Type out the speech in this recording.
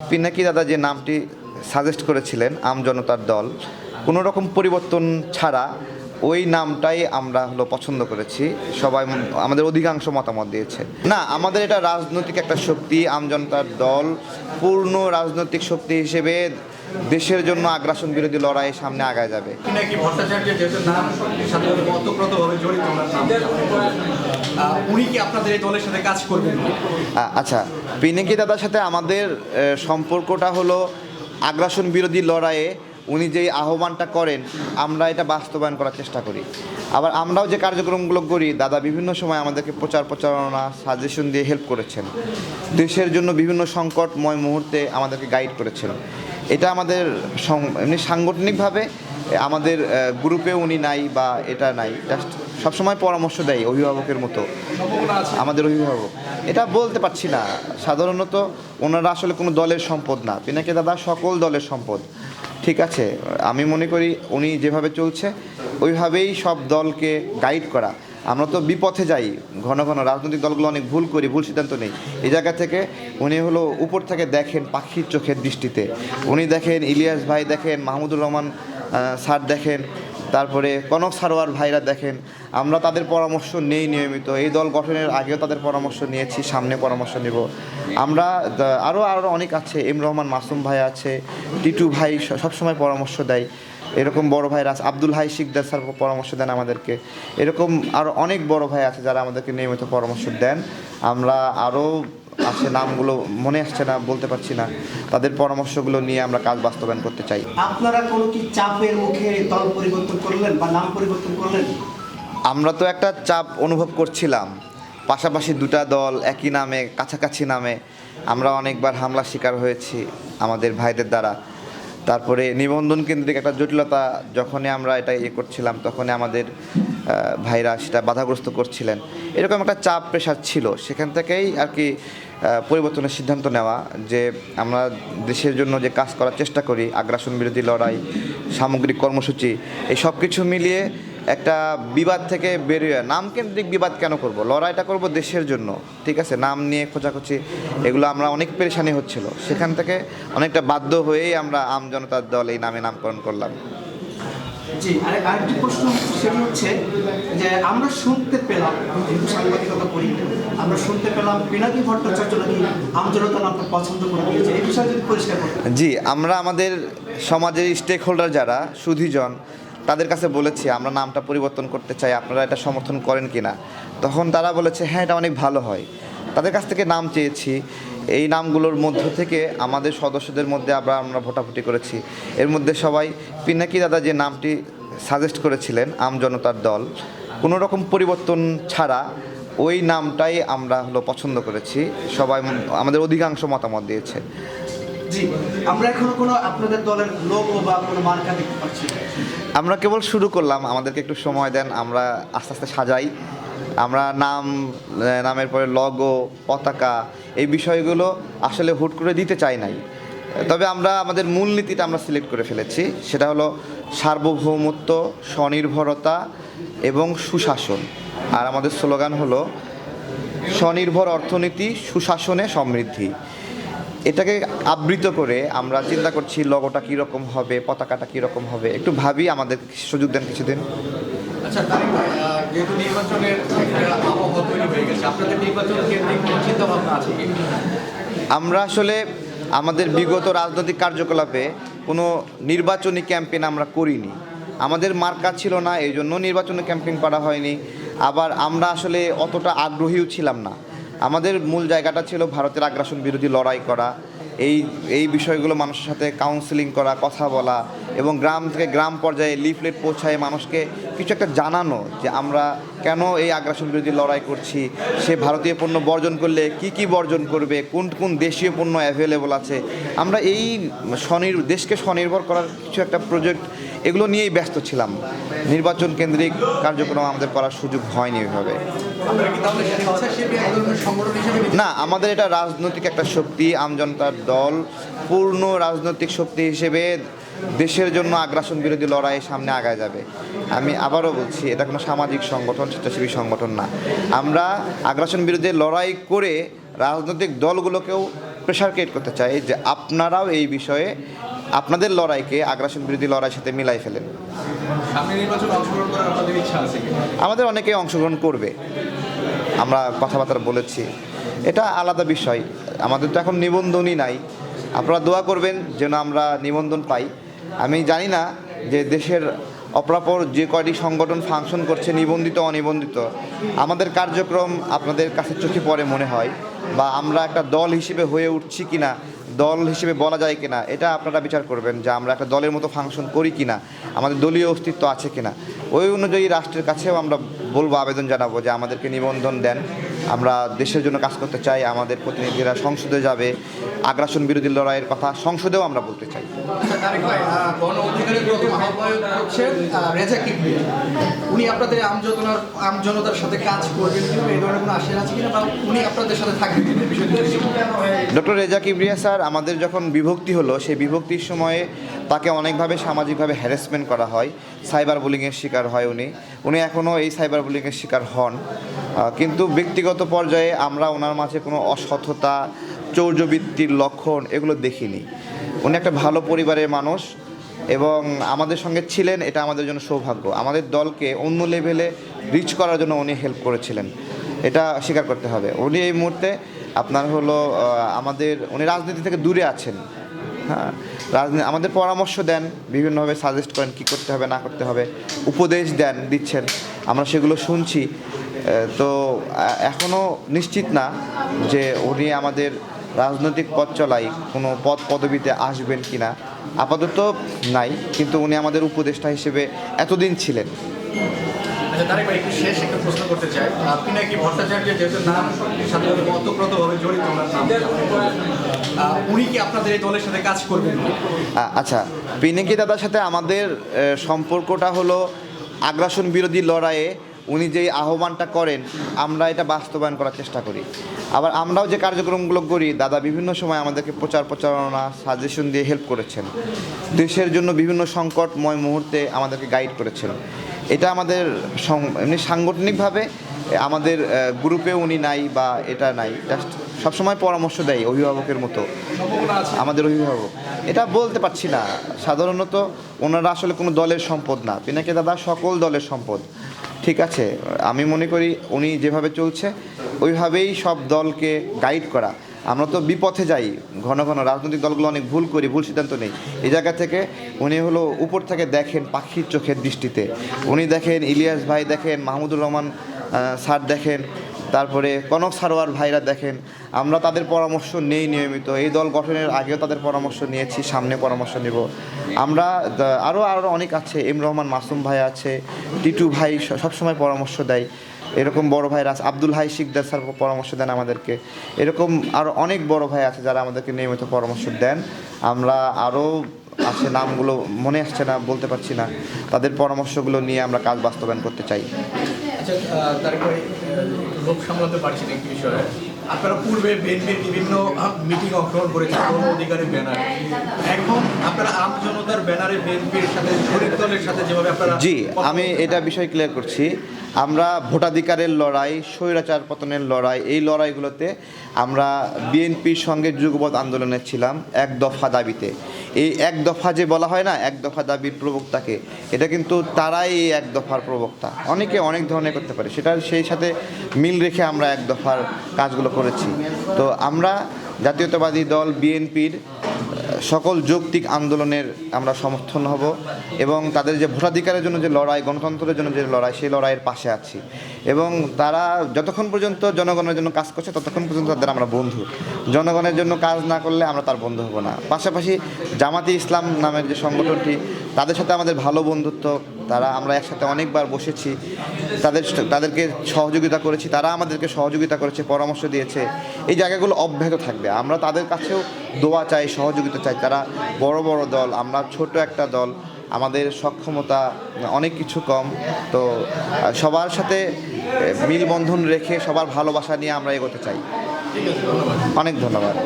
পিনাকি দাদা যে নামটি সাজেস্ট করেছিলেন, আম জনতার দল, কোনো রকম পরিবর্তন ছাড়া ওই নামটাই আমরা হলো পছন্দ করেছি। সবাই আমাদের অধিকাংশ মতামত দিয়েছে। না, আমাদের এটা রাজনৈতিক একটা শক্তি, আম জনতার দল, পূর্ণ রাজনৈতিক শক্তি হিসেবে দেশের জন্য আগ্রাসন বিরোধী লড়াই সামনে আগায় যাবে। আচ্ছা পিনাকি দাদার সাথে আমাদের সম্পর্কটা হলো আগ্রাসন বিরোধী লড়াইয়ে উনি যেই আহ্বানটা করেন আমরা এটা বাস্তবায়ন করার চেষ্টা করি। আবার আমরাও যে কার্যক্রমগুলো করি দাদা বিভিন্ন সময় আমাদেরকে প্রচার প্রচারণা সাজেশন দিয়ে হেল্প করেছেন। দেশের জন্য বিভিন্ন সংকটময় মুহূর্তে আমাদেরকে গাইড করেছেন। এটা আমাদের এমনি সাংগঠনিকভাবে আমাদের গ্রুপে উনি নাই বা এটা নাই। জাস্ট সবসময় পরামর্শ দেয় অভিভাবকের মতো। আমাদের অভিভাবক। এটা বলতে পারছি না। সাধারণত ওনারা আসলে কোনো দলের সম্পদ না। পিনাকি দাদা সকল দলের সম্পদ। ঠিক আছে, আমি মনে করি উনি যেভাবে চলছে, ওইভাবেই সব দলকে গাইড করা। আমরা তো বিপথে যাই, ঘন ঘন। রাজনৈতিক দলগুলো অনেক ভুল করি, ভুল সিদ্ধান্ত নেই। এই জায়গা থেকে উনি হলো উপর থেকে দেখেন পাখির চোখের দৃষ্টিতে। উনি দেখেন, ইলিয়াস ভাই দেখেন, মাহমুদুর রহমান স্যার দেখেন, তারপরে কনক সারোয়ার ভাইরা দেখেন। আমরা তাদের পরামর্শ নেই নিয়মিত। এই দল গঠনের আগেও তাদের পরামর্শ নিয়েছি, সামনে পরামর্শ নেব। আমরা আরও আরও অনেক আছে। এম রহমান মাসুম ভাই আছে, টিটু ভাই সবসময় পরামর্শ দেয়। এরকম বড় ভাইরা আছে। আব্দুল হাই শিকদার স্যার পরামর্শ দেন আমাদেরকে। এরকম আরও অনেক বড় ভাই আছে যারা আমাদেরকে নিয়মিত পরামর্শ দেন। আমরা আরও আছে নামগুলো মনে আসছে না বলতে পারছি না। তাদের পরামর্শগুলো নিয়ে আমরা কাজ বাস্তবায়ন করতে চাই। আপনারা কোনো কি চাপের মুখে দল পরিবর্তন করলেন বা নাম পরিবর্তন করলেন? আমরা তো একটা চাপ অনুভব করছিলাম। পাশাপাশি দুটা দল একই নামে কাছাকাছি নামে আমরা অনেকবার হামলার শিকার হয়েছি আমাদের ভাইদের দ্বারা। তারপরে নিবন্ধন কেন্দ্রিক একটা জটিলতা, যখনই আমরা এটা ইয়ে করছিলাম, তখনই আমাদের ভাইরা সেটা বাধাগ্রস্ত করছিলেন। এরকম একটা চাপ প্রেশার ছিল। সেখান থেকেই আর কি পরিবর্তনের সিদ্ধান্ত নেওয়া, যে আমরা দেশের জন্য যে কাজ করার চেষ্টা করি, আগ্রাসন বিরোধী লড়াই, সামগ্রিক কর্মসূচি, এই সব কিছু মিলিয়ে একটা বিবাদ থেকে বেরিয়ে নামকেন্দ্রিক বিবাদ কেন করব? লড়াইটা করব দেশের জন্য। ঠিক আছে নাম নিয়ে খোঁজাখুচি এগুলো আমরা অনেক পেরেশানি হচ্ছিল। সেখান থেকে অনেকটা বাধ্য হয়েই আমরা আম জনতার দল এই নামে নামকরণ করলাম। জি আর আরেকটি প্রশ্ন সেটি হচ্ছে যে আমরা শুনতে পেলাম যেহেতু সাংবাদিকতা করি আমরা শুনতে পেলাম পিনাকি ভট্টাচার্য নাকি আমজনতা নামটা পছন্দ করে দিয়েছে। এই বিষয়ে যদি পরিষ্কার জি আমরা আমাদের সমাজের স্টেক হোল্ডার যারা সুধীজন তাদের কাছে বলেছি, আমরা নামটা পরিবর্তন করতে চাই, আপনারা এটা সমর্থন করেন কি না তখন তারা বলেছে হ্যাঁ এটা অনেক ভালো হয়। তাদের কাছ থেকে নাম চেয়েছি। এই নামগুলোর মধ্য থেকে আমাদের সদস্যদের মধ্যে আমরা আমরা ভোটাভুটি করেছি। এর মধ্যে সবাই, পিনাকি দাদা যে নামটি সাজেস্ট করেছিলেন আম জনতার দল, কোনো রকম পরিবর্তন ছাড়া ওই নামটাই আমরা হলো পছন্দ করেছি। সবাই আমাদের অধিকাংশ মতামত দিয়েছে। জি, আমরা এখনও কোনো আপনাদের দলের লোগো বা কোনো মার্কা দেখতে পাচ্ছি। আমরা কেবল শুরু করলাম, আমাদেরকে একটু সময় দেন, আমরা আস্তে আস্তে সাজাই। আমরা নাম নামের পরে লগো পতাকা, এই বিষয়গুলো আসলে হুট করে দিতে চাই নাই। তবে আমরা আমাদের মূলনীতিটা আমরা সিলেক্ট করে ফেলেছি, সেটা হলো সার্বভৌমত্ব, স্বনির্ভরতা এবং সুশাসন। আর আমাদের স্লোগান হলো, স্বনির্ভর অর্থনীতি সুশাসনে সমৃদ্ধি। এটাকে আবৃত করে আমরা চিন্তা করছি লগোটা কীরকম হবে পতাকাটা কীরকম হবে। একটু ভাবি আমাদের সুযোগ দেন কিছুদিন। আচ্ছা যেহেতু নির্বাচনের আবহাওয়া তৈরি হয়ে গেছে আপনাদের নির্বাচন কেন্দ্রিক চিন্তা ভাবনা আছে আমরা আসলে আমাদের বিগত রাজনৈতিক কার্যকলাপে কোনো নির্বাচনী ক্যাম্পেইন আমরা করিনি। আমাদের মার্কা ছিল না এই জন্য নির্বাচনী ক্যাম্পেইন করা হয়নি। আবার আমরা আসলে অতটা আগ্রহীও ছিলাম না। আমাদের মূল জায়গাটা ছিল ভারতের আগ্রাসন বিরোধী লড়াই করা। এই এই বিষয়গুলো মানুষের সাথে কাউন্সিলিং করা, কথা বলা এবং গ্রাম থেকে গ্রাম পর্যায়ে লিফলেট পৌঁছায় মানুষকে কিছু একটা জানানো যে আমরা কেন এই আগ্রাসন বিরোধী লড়াই করছি সে ভারতীয় পণ্য বর্জন করলে কি কি বর্জন করবে কোন কোন দেশীয় পণ্য অ্যাভেলেবল আছে আমরা এই স্বনির দেশকে স্বনির্ভর করার কিছু একটা প্রজেক্ট এগুলো নিয়েই ব্যস্ত ছিলাম নির্বাচন কেন্দ্রিক কার্যক্রম আমাদের করার সুযোগ হয়নি ওইভাবে? না আমাদের এটা রাজনৈতিক একটা শক্তি আমজনতার দল পূর্ণ রাজনৈতিক শক্তি হিসেবে দেশের জন্য আগ্রাসন বিরোধী লড়াই সামনে আগায় যাবে। আমি আবারও বলছি এটা কোনো সামাজিক সংগঠন স্বেচ্ছাসেবী সংগঠন না। আমরা আগ্রাসন বিরুদ্ধে লড়াই করে রাজনৈতিক দলগুলোকেও প্রেশার ক্রিয়েট করতে চাই যে আপনারাও এই বিষয়ে আপনাদের লড়াইকে আগ্রাসন বিরোধী লড়াইয়ের সাথে মিলাই ফেলেন। আমাদের অনেকে অংশগ্রহণ করবে। আমরা কথাবার্তা বলেছি। এটা আলাদা বিষয়। আমাদের তো এখন নিবন্ধনই নাই। আপনারা দোয়া করবেন যেন আমরা নিবন্ধন পাই। আমি জানি না যে দেশের অপরাপর যে কয়টি সংগঠন ফাংশন করছে, নিবন্ধিত, অনিবন্ধিত। আমাদের কার্যক্রম আপনাদের কাছে চোখে পড়ে মনে হয় বা আমরা একটা দল হিসেবে হয়ে উঠছি কিনা, দল হিসেবে বলা যায় কিনা, এটা আপনারা বিচার করবেন যে আমরা একটা দলের মতো ফাংশন করি কিনা, আমাদের দলীয় অস্তিত্ব আছে কিনা। ওই অনুযায়ী রাষ্ট্রের কাছেও আমরা বলব, আবেদন জানাব যে আমাদেরকে নিবন্ধন দেন। আমরা দেশের জন্য কাজ করতে চাই, আমাদের প্রতিনিধিরা সংসদে যাবে, আগ্রাসন বিরোধী লড়াইয়ের কথা সংসদেও আমরা বলতে চাই। রেজা। ডক্টর রেজা কিবরিয়া স্যার, আমাদের যখন বিভক্তি হলো, সেই বিভক্তির সময়ে তাকে অনেকভাবে সামাজিকভাবে হ্যারাসমেন্ট করা হয়। সাইবার বুলিংয়ের শিকার হয় উনি। উনি এখনও এই সাইবার বুলিংয়ের শিকার হন। কিন্তু ব্যক্তিগত পর্যায়ে আমরা ওনার মাঝে কোনো অসততা, চৌর্যবৃত্তির লক্ষণ এগুলো দেখিনি। উনি একটা ভালো পরিবারের মানুষ এবং আমাদের সঙ্গে ছিলেন, এটা আমাদের জন্য সৌভাগ্য। আমাদের দলকে অন্য লেভেলে রিচ করার জন্য উনি হেল্প করেছিলেন। এটা স্বীকার করতে হবে। উনি এই মুহূর্তে আপনার হলো আমাদের, উনি রাজনীতি থেকে দূরে আছেন। হ্যাঁ রাজনীতি, আমাদের পরামর্শ দেন, বিভিন্নভাবে সাজেস্ট করেন কী করতে হবে, না করতে হবে, উপদেশ দেন, দিচ্ছেন। আমরা সেগুলো শুনছি। তো এখনও নিশ্চিত না যে উনি আমাদের রাজনৈতিক পথ চলাই কোনো পদ পদবিতে আসবেন কি না আপাতত নাই কিন্তু উনি আমাদের উপদেষ্টা হিসেবে এতদিন ছিলেন। আচ্ছা তারেক শেষ একটা প্রশ্ন করতে চাই। আপনি নাকি ভট্টাচার্যের যেহেতু নাম সাথে ওতপ্রোতভাবে জড়িত ওনার নাম আহ, উনি কি আপনাদের এই দলের সাথে কাজ করবেন? আচ্ছা পিনাকি দাদার সাথে আমাদের সম্পর্কটা হলো আগ্রাসন বিরোধী লড়াইয়ে উনি যেই আহ্বানটা করেন, আমরা এটা বাস্তবায়ন করার চেষ্টা করি। আবার আমরাও যে কার্যক্রমগুলো করি, দাদা বিভিন্ন সময় আমাদেরকে প্রচার প্রচারণা সাজেশন দিয়ে হেল্প করেছেন। দেশের জন্য বিভিন্ন সংকটময় মুহূর্তে আমাদেরকে গাইড করেছেন। এটা আমাদের এমনি সাংগঠনিকভাবে, আমাদের গ্রুপে উনি নাই বা এটা নাই। জাস্ট সবসময় পরামর্শ দেয় অভিভাবকের মতো। আমাদের অভিভাবক। এটা বলতে পারছি না। সাধারণত ওনারা আসলে কোনো দলের সম্পদ না। পিনাকি দাদা সকল দলের সম্পদ। ঠিক আছে, আমি মনে করি উনি যেভাবে চলছে, ওইভাবেই সব দলকে গাইড করা। আমরা তো বিপথে যাই, ঘন ঘন রাজনৈতিক দলগুলো অনেক ভুল করি, ভুল সিদ্ধান্ত নেই। এই জায়গা থেকে উনি হলো উপর থেকে দেখেন পাখির চোখের দৃষ্টিতে। উনি দেখেন ইলিয়াস ভাই দেখেন, মাহমুদুর রহমান স্যার দেখেন তারপরে কনক সারোয়ার ভাইরা দেখেন, আমরা তাদের পরামর্শ নেই নিয়মিত। এই দল গঠনের আগেও তাদের পরামর্শ নিয়েছি, সামনে পরামর্শ নেব। আমরা আরও আরও অনেক আছে, এম রহমান মাসুম ভাই আছে, টিটু ভাই সবসময় পরামর্শ দেয়। এরকম বড় ভাইরা আছে, আব্দুল হাই শিকদার স্যার পরামর্শ দেন আমাদেরকে। এরকম আরও অনেক বড় ভাই আছে যারা আমাদেরকে নিয়মিত পরামর্শ দেন। আমরা আরও আছে, নামগুলো মনে আসছে না, বলতে পারছি না। তাদের পরামর্শগুলো নিয়ে আমরা কাজ বাস্তবায়ন করতে চাই। আচ্ছা একটু লোক সামলাতে পারছি না একটি বিষয়ে। আপনারা পূর্বে বিএনপির বিভিন্ন মিটিং অংশগ্রহণ করেছেন অধিকারের ব্যানারে। জি, আমি এটা বিষয় ক্লিয়ার করছি। আমরা ভোটাধিকারের লড়াই, স্বৈরাচার পতনের লড়াই, এই লড়াইগুলোতে আমরা বিএনপির সঙ্গে যুগবৎ আন্দোলনে ছিলাম এক দফা দাবিতে। এই এক দফা যে বলা হয় না, এক দফা দাবির প্রবক্তাকে, এটা কিন্তু তারাই এই এক দফার প্রবক্তা। অনেকে অনেক ধরনের করতে পারে সেটা সেই সাথে মিল রেখে আমরা এক দফার কাজগুলো করেছি। তো আমরা জাতীয়তাবাদী দল, বিএনপির সকল যৌক্তিক আন্দোলনের আমরা সমর্থন হব এবং তাদের যে ভোটাধিকারের জন্য যে লড়াই, গণতন্ত্রের জন্য যে লড়াই, সেই লড়াইয়ের পাশে আছি। এবং তারা যতক্ষণ পর্যন্ত জনগণের জন্য কাজ করছে, ততক্ষণ পর্যন্ত তাদের আমরা বন্ধু। জনগণের জন্য কাজ না করলে আমরা তার বন্ধু হব না। পাশাপাশি জামাতি ইসলাম নামের যে সংগঠনটি তাদের সাথে আমাদের ভালো বন্ধুত্ব, তারা আমরা একসাথে অনেকবার বসেছি, তাদের তাদেরকে সহযোগিতা করেছি, তারা আমাদেরকে সহযোগিতা করেছে, পরামর্শ দিয়েছে। এই জায়গাগুলো অব্যাহত থাকবে। আমরা তাদের কাছেও দোয়া চাই, সহযোগিতা চাই। তারা বড় বড় দল, আমরা ছোট একটা দল, আমাদের সক্ষমতা অনেক কিছু কম। তো, সবার সাথে মিলবন্ধন রেখে সবার ভালোবাসা নিয়ে আমরা এগোতে চাই। অনেক ধন্যবাদ।